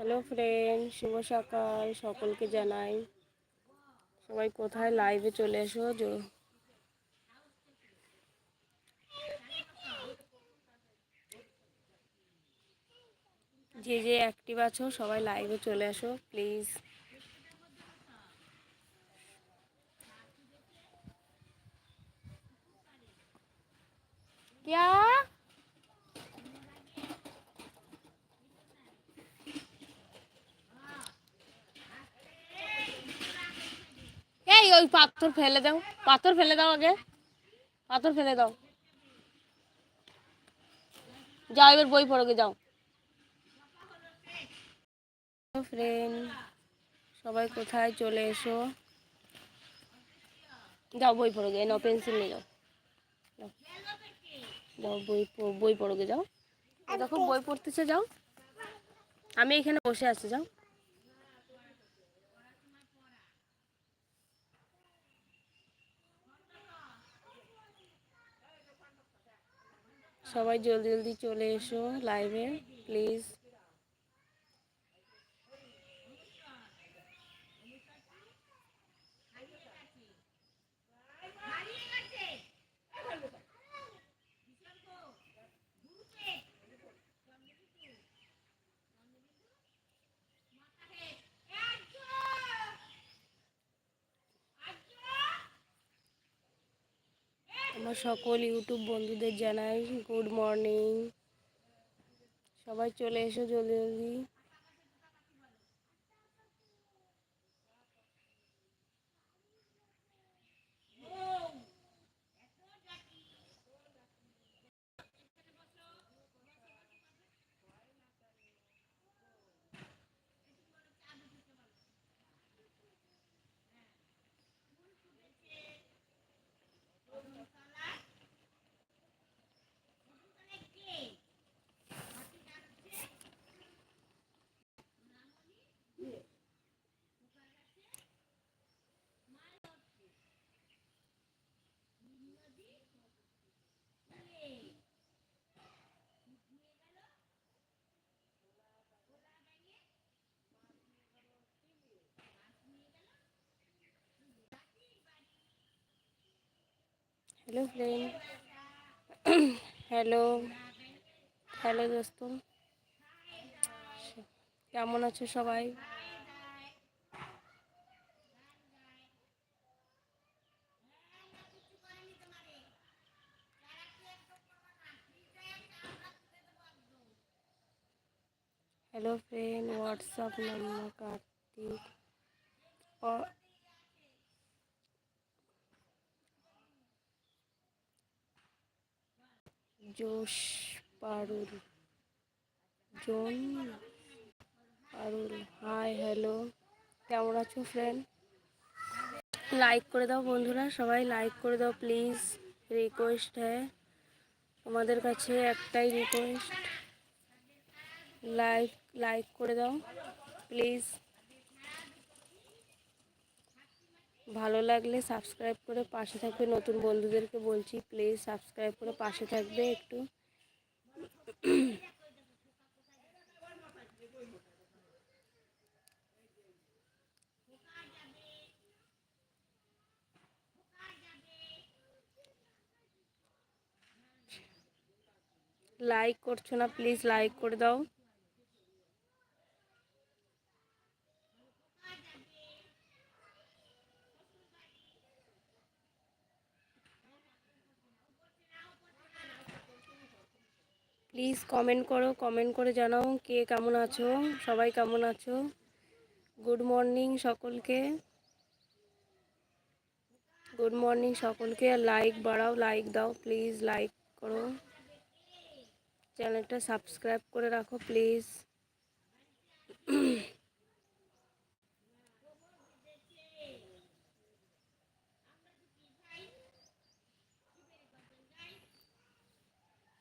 Hello friend, শুভ সকাল, সকলকে জানাই। সবাই কোথায়? লাইভে চলে এসো যে যে অ্যাক্টিভ আছো, সবাই লাইভে চলে আসো প্লিজ क्या ওই পাথর ফেলে দাও। পাথর ফেলে দাও আগে। পাথর ফেলে দাও। যাও এবার বই পড়োগে যাও। ফ্রেন্ড সবাই কোথায়? চলে এসো। যাও বই পড়োগে নাও পেন্সিল নিয়ে যাও। যাও। বই বই পড়োগে যাও। দেখো বই পড়তেছে যাও। আমি এখানে বসে আছি যাও। সবাই জলদি জলদি চলে এসো লাইভে প্লিজ আমার সকল ইউটিউব বন্ধুদের জানাই গুড মর্নিং সবাই চলে এসো জলদি জলদি। হ্যালো ফ্রেন্ড হ্যালো হ্যালো দোস্ত। কেমন আছো সবাই? Hello friend WhatsApp number Kartik Josh Parul. Zone Parul hi hello কেমন আছো ফ্রেন্ড লাইক করে দাও বন্ধুরা, সবাই লাইক করে দাও প্লিজ রিকোয়েস্ট হ্যাঁ। তোমাদের কাছে একটাই রিকোয়েস্ট লাইক লাইক করে দাও প্লিজ ভালো লাগলে সাবস্ক্রাইব করে পাশে থাকবে। নতুন বন্ধুদেরকে বলছি প্লিজ সাবস্ক্রাইব করে পাশে থাকবে একটু। লাইক করছ না প্লিজ লাইক করে দাও। প্লিজ কমেন্ট করো কমেন্ট করে জানাও কে কেমন আছো, সবাই কেমন আছো? গুড মর্নিং সকলকে। গুড মর্নিং সকলকে লাইক বাড়াও লাইক দাও প্লিজ লাইক করো। চ্যানেলটা সাবস্ক্রাইব করে রাখো প্লিজ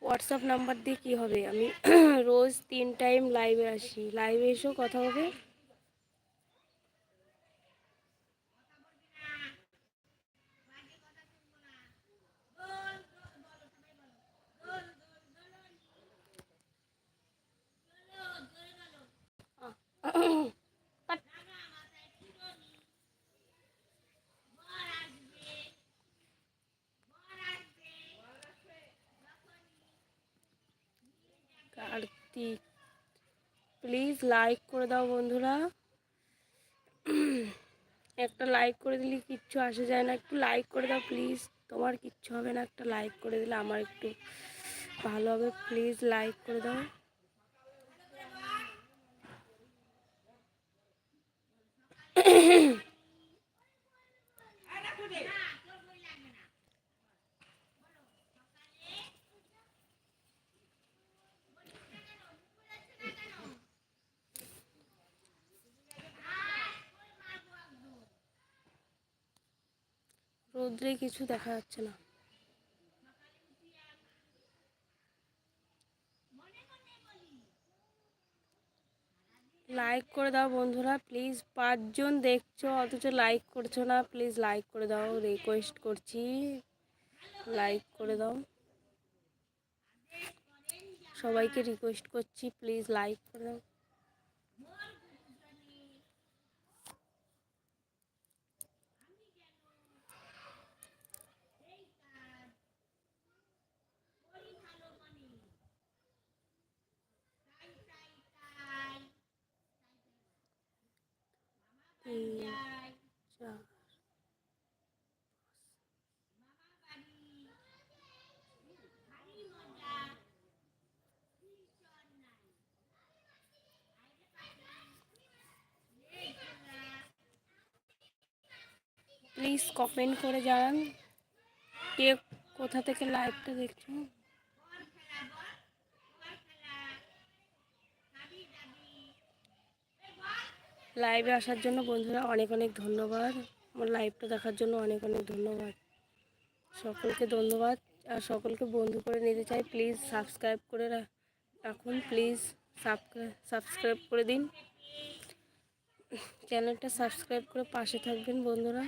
হোয়াটসঅ্যাপ নাম্বার দিয়ে কী হবে? আমি রোজ তিন টাইম লাইভে আসি। লাইভে এসেও কথা হবে। কার্তিক প্লিজ লাইক করে দাও বন্ধুরা। একটা লাইক করে দিলে কিচ্ছু আসে যায় না। একটু লাইক করে দাও প্লিজ তোমার কিচ্ছু হবে না। একটা লাইক করে দিলে আমার একটু ভালো হবে। প্লিজ লাইক করে দাও। রোদ্রে কিছু দেখা যাচ্ছে না। লাইক করে দাও বন্ধুরা প্লিজ পাঁচজন দেখছ, অথচ লাইক করছ না প্লিজ লাইক করে দাও রিকোয়েস্ট করছি। লাইক করে দাও। সবাইকে রিকোয়েস্ট করছি প্লিজ লাইক করে দাও। তিন প্লিজ কমেন্ট করে জানান কে কোথা থেকে লাইভটা দেখছ লাইভে আসার জন্য বন্ধুরা অনেক অনেক ধন্যবাদ। আমার লাইভটা দেখার জন্য অনেক অনেক ধন্যবাদ। সকলকে ধন্যবাদ। আর সকলকে বন্ধু করে নিতে চাই প্লিজ সাবস্ক্রাইব করে রাখুন প্লিজ সাবস্ক্রাইব করে দিন। চ্যানেলটা সাবস্ক্রাইব করে পাশে থাকবেন বন্ধুরা।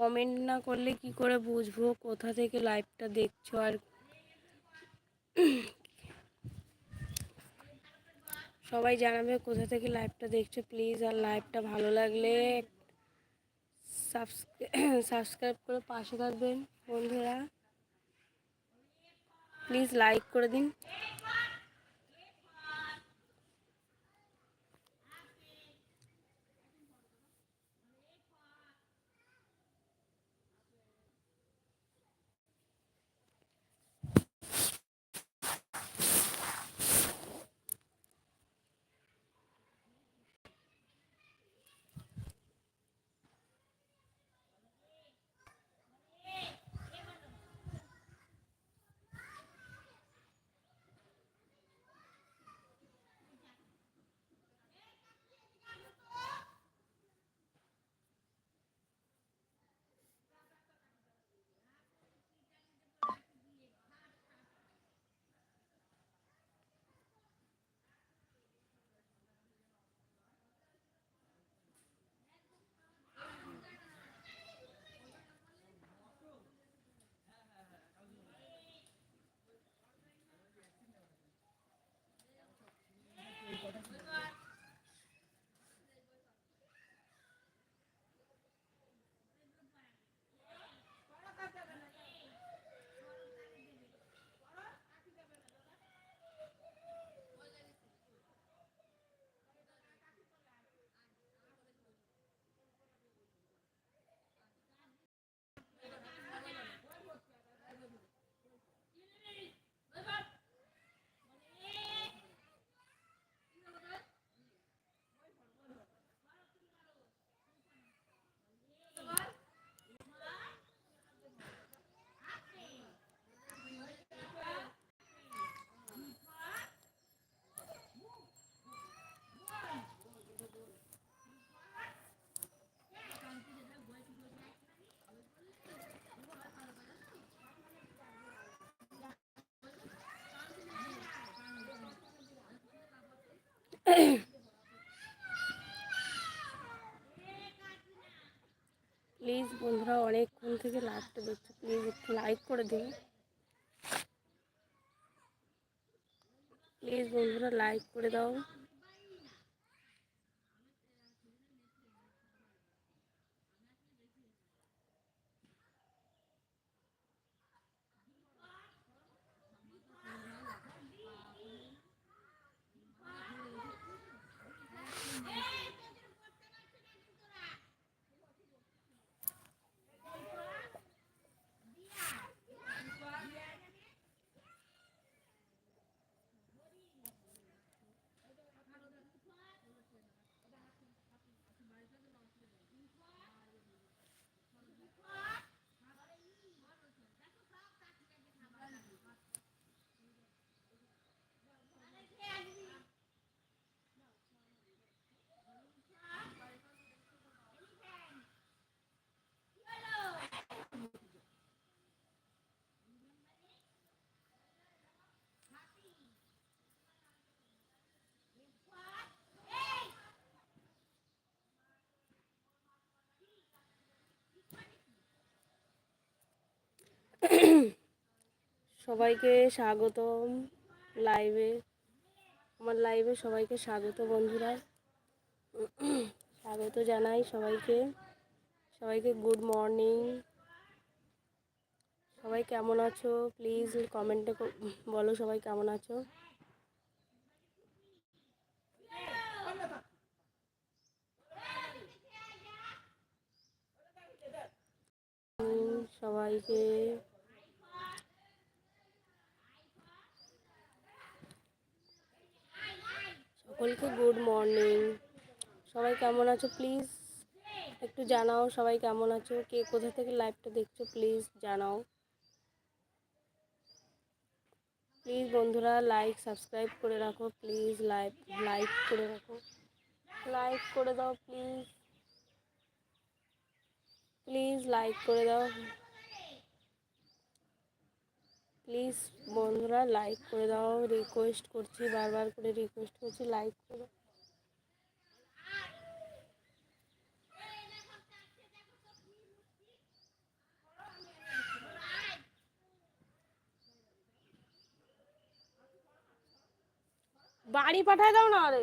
কমেন্ট না করলে কি করে বুঝব? কোথা থেকে লাইভটা দেখছ আর সবাই জানাবে কোথা থেকে লাইভটা দেখছ। প্লিজ আর লাইভটা ভালো লাগলে সাবস্ক্রাইব করে পাশে থাকবেন বন্ধুরা। প্লিজ লাইক করে দিন। প্লিজ বন্ধুরা, অনেকক্ষণ থেকে লাইভটা দেখছ। প্লিজ একটু লাইক করে দিন প্লিজ বন্ধুরা লাইক করে দাও। সবাইকে স্বাগতম লাইভে আমার লাইভে সবাইকে স্বাগত বন্ধুরা। স্বাগত জানাই সবাইকে। সবাইকে গুড মর্নিং সবাই কেমন আছো? প্লিজ কমেন্টে বলো সবাই কেমন আছো? সবাইকে সকলকে গুড মর্নিং সবাই কেমন আছো? প্লিজ একটু জানাও সবাই কেমন আছো? কে কোথা থেকে লাইভটা দেখছ? প্লিজ জানাও। প্লিজ বন্ধুরা লাইক সাবস্ক্রাইব করে রাখো। প্লিজ লাইভ লাইক করে রাখো। লাইক করে দাও প্লিজ প্লিজ লাইক করে দাও। প্লিজ বন্ধুরা লাইক করে দাও রিকোয়েস্ট করছি, বারবার করে রিকোয়েস্ট করছি লাইক করে। বাড়ি পাঠায় দাও না আরে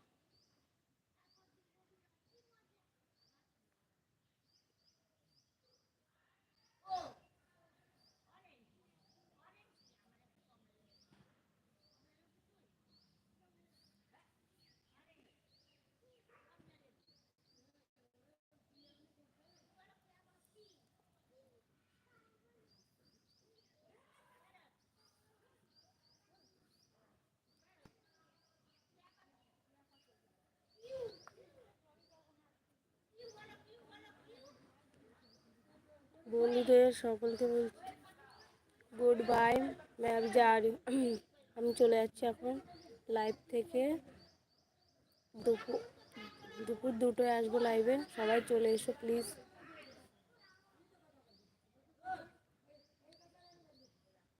বন্ধুদের সকলকে গুড বাই ম্যাম যা আমি চলে যাচ্ছি এখন লাইভ থেকে। দুপুর দুপুর দুটোয় আসব লাইভে সবাই চলে এসো প্লিজ